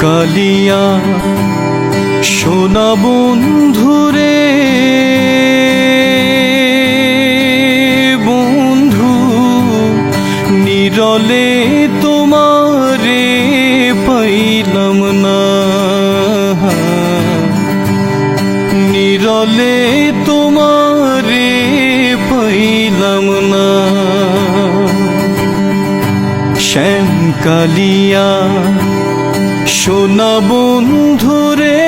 কালিয়া সোনা বন্ধুরে। বন্ধু নিরলে তোমারে পাইলাম না। নিরলে তোমারে পাইলাম না। শ্যাম কালিয়া সোনা বন্ধুরে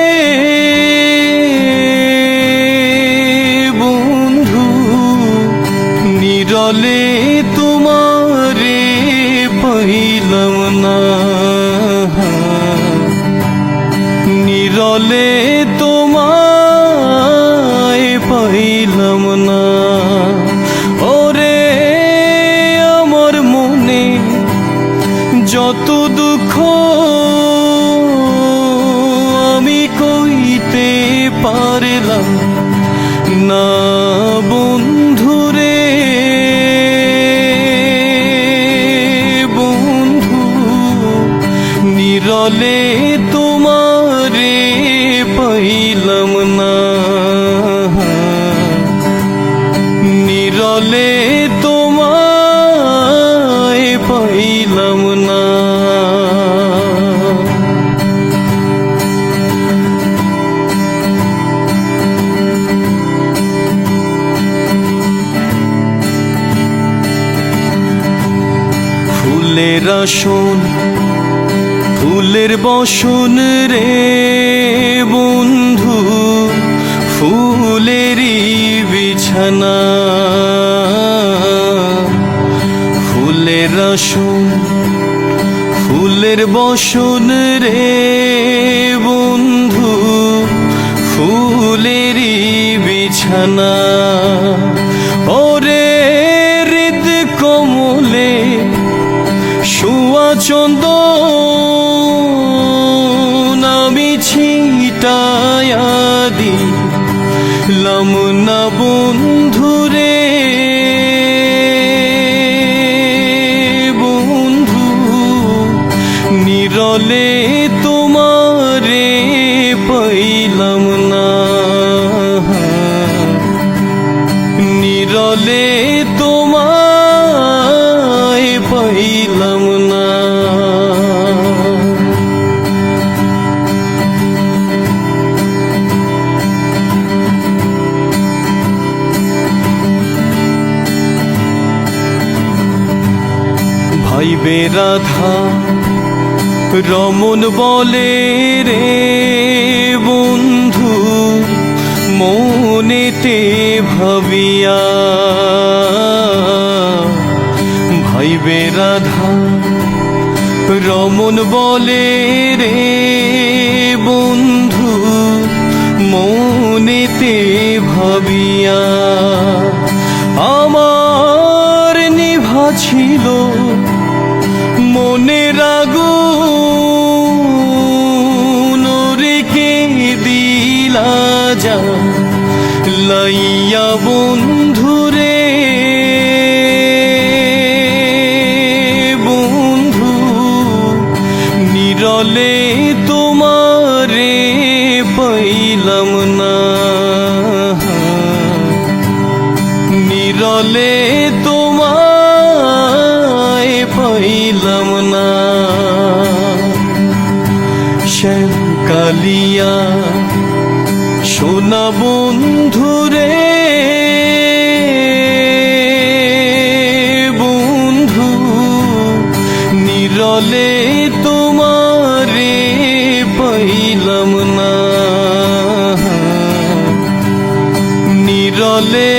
বন্ধু নিরলে তোমারে পাইলাম না। নিরলে ফুলের আসন, ফুলের বসন রে বন্ধু, ফুলেরই বিছানা। ফুলের আসন, ফুলের বসন রে বন্ধু, ফুলেরই বিছানা। আমি ছিটায়া দি লামনা বন্ধুরে বন্ধু নিরলে তোমারে পাইলাম না। নিরলে তোমায় পাইলাম ভাইবে রাধা রমন বলে রে বন্ধু মনেতে ভাবিয়া। ভাইবে রাধা রমন বলে রে যা লাইয়া বন্ধুরে। বন্ধু নিরলে তোমারে পাইলাম না। নিরলে তোমায় পাইলাম না। শ্যাম কালিয়া সোনা বন্ধুরে বন্ধু নিরলে তোমারে পাইলাম না। নিরলে